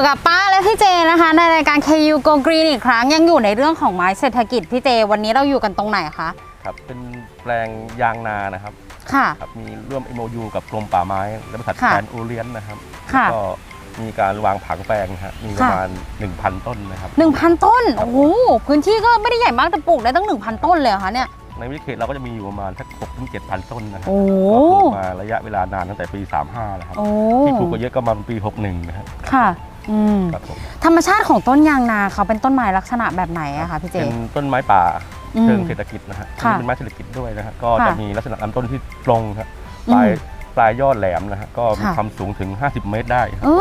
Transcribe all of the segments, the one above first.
อยู่กับป้าและพี่เจนะคะ ในรายการ KU Go Green อีกครั้งยังอยู่ในเรื่องของไม้เศรษฐกิจพี่เจ วันนี้เราอยู่กันตรงไหนคะครับเป็นแปลงยางนานะครับค่ะ ครับมีร่วม MOU กับกรมป่าไม้ และบริษัทค่ะแกรนโอเลียนนะครับค่ะแล้วก็มีการวางผังแปลงนะฮะมีประมาณ 1,000 ต้นนะครับ1,000 ต้น โอ้โหพื้นที่ก็ไม่ได้ใหญ่มากแต่ปลูกได้ตั้ง 1,000 ต้นเลยเหรอคะเนี่ยในวิเขตเราก็จะมีอยู่ประมาณสัก6ถึง7,000ต้นนะครับโอ้ก็ปลูกมาระยะเวลานานตั้งแต่ปี 35 นะครับโอ้ที่ปลูกก็เยอะก็มาปี 61 นะครับค่ะอืม ครับผมธรรมชาติของต้นยางนาเขาเป็นต้นไม้ลักษณะแบบไหนอะคะพี่เจ เป็นต้นไม้ป่าอืมเชิงเศรษฐกิจนะฮะค่ะเป็นไม้เศรษฐกิจด้วยนะฮะก็ค่ะจะมีลักษณะลำต้นที่ตรงครับปลายอืมปลายยอดแหลมนะฮะก็มีค่ะความสูงถึง 50 เมตรได้โอ้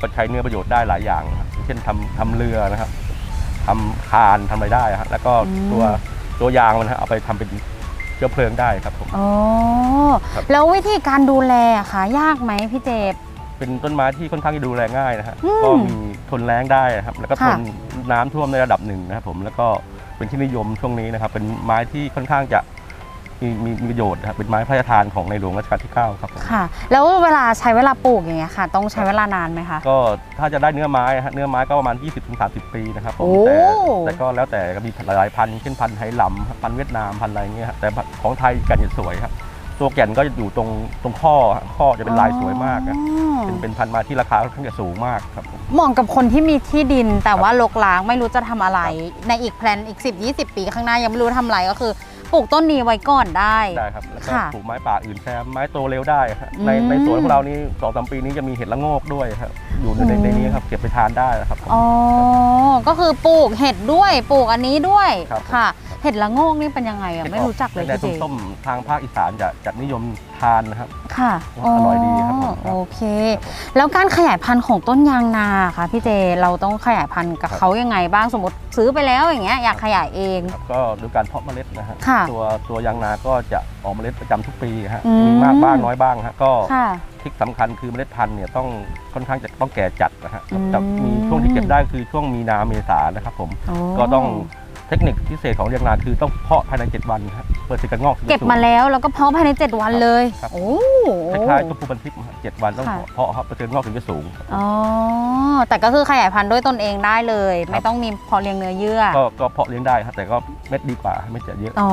ก็ใช้เนื้อประโยชน์ได้หลายอย่างนะครับเช่นทำทำเรือนะครับทำคานทำอะไรได้ฮะแล้วก็ตัวตัวยางมันฮะเอาไปทำเป็นเชื้อเพลิงได้ครับผมโอ้ครับแล้ววิธีการดูแลอะคะยากไหมพี่เจ เป็นต้นไม้ที่ค่อนข้างจะดูแลง่ายนะฮะอืมก็มีทนแรงได้นะครับ แล้วก็ทค่ะนน้ำท่วมในระดับหนึ่งนะครับผมแล้วก็เป็นที่นิยมช่วงนี้นะครับ เป็นไม้ที่ค่อนข้างจะมีมีมีประโยชน์นะครับเป็นไม้พระราชทานของในหลวงรัชกาลที่ 9 ครับผมค่ะ แล้วเวลาใช้เวลาปลูกอย่างเงี้ยค่ะ ต้องใช้เวลานานไหมคะก็ถ้าจะได้เนื้อไม้ฮะเนื้อไม้ก็ประมาณ 20-30 ปีนะครับผมโอ้แต่แต่ก็แล้วแต่ก็มีหลายๆพันธุ์เช่นพันธุ์ไหหลำพันธุ์เวียดนามพันธุ์อะไรเงี้ยฮะแต่ของไทยแก่นจะสวยครับ ตัวแก่นก็จะอยู่ตรงตรงข้อฮะข้อจะเป็นลายสวยมากอะอ๋อ เป็นเป็นพันธุ์มาที่ราคาค่อนข้างจะสูงมากครับผม เหมาะกับคนที่มีที่ดินแต่ครับว่าลกล้างไม่รู้จะทำอะไร ในอีกแพลนอีก 10 20 ปีข้างหน้ายังไม่รู้ทำอะไรก็คือปลูกต้นนี้ไว้ก่อนได้ ได้ครับ แล้วก็ค่ะปลูกไม้ป่าอื่นแซมไม้โตเร็วได้ครับอืมในในสวนของเรานี่สองสามปีนี้จะมีเห็ดละโงกด้วยครับ อยู่ในในอืม ในนี้ครับ เก็บไปทานได้ครับผม อ๋อ ก็คือปลูกเห็ดด้วย ปลูกอันนี้ด้วยครับ ค่ะ เห็ดละโงกนี่เป็นยังไงอะไม่รู้จักเลยในพี่เจส้มๆทางภาคอีสานจะจะนิยมทานนะครับ ค่ะอร่อยดีครับผมครับโอเค แล้วการขยายพันธุ์ของต้นยางนาค่ะพี่เจเราต้องขยายพันธุ์กับครับเขายังไงบ้างสมมติซื้อไปแล้วอย่างเงี้ยอยากขยายเองครับก็โดยการเพาะเมล็ดนะฮะค่ะตัวตัวยางนาก็จะออกเมล็ดประจำทุกปีฮะอืมมีมากบ้างน้อยบ้างฮะก็ค่ะที่สำคัญคือเมล็ดพันธุ์เนี่ยต้องค่อนข้างจะต้องแก่จัดนะฮะอืมจะมีช่วงที่เก็บได้คือช่วงมีนาเมษานะครับผมโอ้ก็ต้อง เทคนิคพิเศษของเรียงนาคือต้องเพาะภายใน 7 วันครับเปิดสิการงอกถึงจะเก็บสูงมาแล้วแล้วก็เพาะภายใน 7 วันเลย ครับ โอ้คล้ายๆตัวปูบันทิพย์ฮะเจ็ดวันต้องค่ะเพาะครับเปอร์เซ็นต์งอกถึงจะสูง อ๋อ แต่ก็คือขยายพันธุ์ด้วยตนเองได้เลยครับไม่ต้องมีเพาะเลี้ยงเนื้อเยื่อ ก็ก็เพาะเลี้ยงได้ครับแต่ก็เม็ดดีกว่าไม่จะเยอะ อ๋อ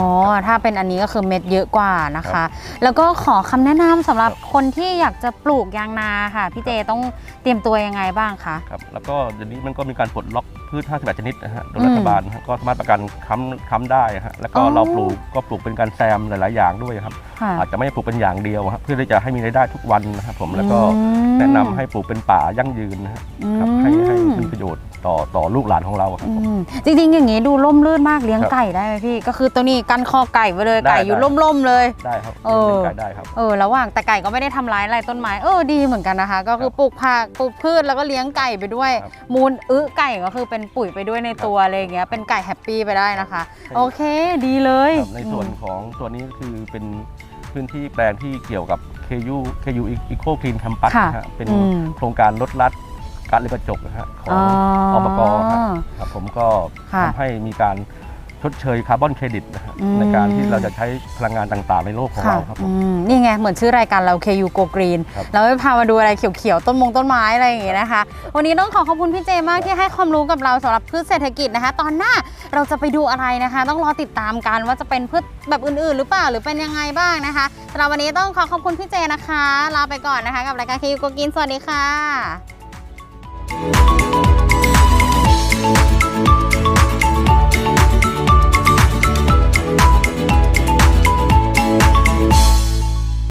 ถ้าเป็นอันนี้ก็คือเม็ดเยอะกว่านะครัคะบแล้วก็ขอคำแนะนำสำหรับครับคนที่อยากจะปลูกยางนาค่ะพี่เจต้องเตรียมตัวยังไงบ้างคะครับแล้วก็เดี๋ยวนี้มันก็มีการปลดล็อกพืช 58 ชนิดนะฮะโดยอืมรัฐบาลนะฮะก็สามารถประกันค้ำค้ำได้ฮะแล้วก็อ๋อเราปลูกก็ปลูกเป็นการแซมหลาย ๆ อย่างด้วยครับ ค่ะ อาจจะไม่ได้ปลูกเป็นอย่างเดียวครับเพื่อที่จะให้มีรายได้ทุกวันนะครับผมแล้วก็อืม แนะนำให้ปลูกเป็นป่ายั่งยืนนะครับครับให้ให้มีประโยชน์ ต่อต่อลูกหลานของเราครับอืผมมจริงๆอย่างนี้ดูร่มรื่นมากเลี้ยงครับไก่ได้ไหมพี่ ก็คือตัวนี้กันคอไก่ไปเลยได้ไก่อยู่ได้ ร่มๆเลย ได้ครับเออเลี้ยงไก่ได้ครับ เออระหว่างแต่ไก่ก็ไม่ได้ทำร้ายอะไรต้นไม้เออดีเหมือนกันนะคะ ก็คือครับปลูกผักปลูกพืชแล้วก็เลี้ยงไก่ไปด้วย ครับมูลอึไก่ก็คือเป็นปุ๋ยไปด้วยในครับตัวอะไรอย่างเงี้ยเป็นไก่แฮปปี้ไปได้นะคะครับโอเคดีเลยครับในส่วนของตัวนี้ก็คือเป็นพื้นที่แปลงที่เกี่ยวกับ KU KU Eco Clean Campus ค่ะนะฮะเป็นอืม โครงการลดลัด การเรือนกระจกนะฮะของอ๋ออบกครับครับผมก็ค่ะทำให้มีการชดเชยคาร์บอนเครดิตนะฮะอืมในการที่เราจะใช้พลังงานต่างๆ ในโลกของค่ะเราครับผอืมมนี่ไง เหมือนชื่อรายการเรา KU Go Green ครับเราไปพามาดูอะไรเขียวๆ ต้นมงต้นไม้อะไรอย่างงี้นะคะ วันนี้ต้องขอขอบคุณพี่เจมากที่ให้ความรู้กับเราสำหรับพืชเศรษฐกิจนะคะ ตอนหน้าเราจะไปดูอะไรนะคะ ต้องรอติดตามกันว่าจะเป็นพืชแบบอื่นๆ หรือเปล่าหรือเป็นยังไงบ้างนะคะสำหรับวันนี้ต้องขอขอบคุณพี่เจนะคะลาไปก่อนนะคะ กับรายการ KU Go Green สวัสดีค่ะ Thank you.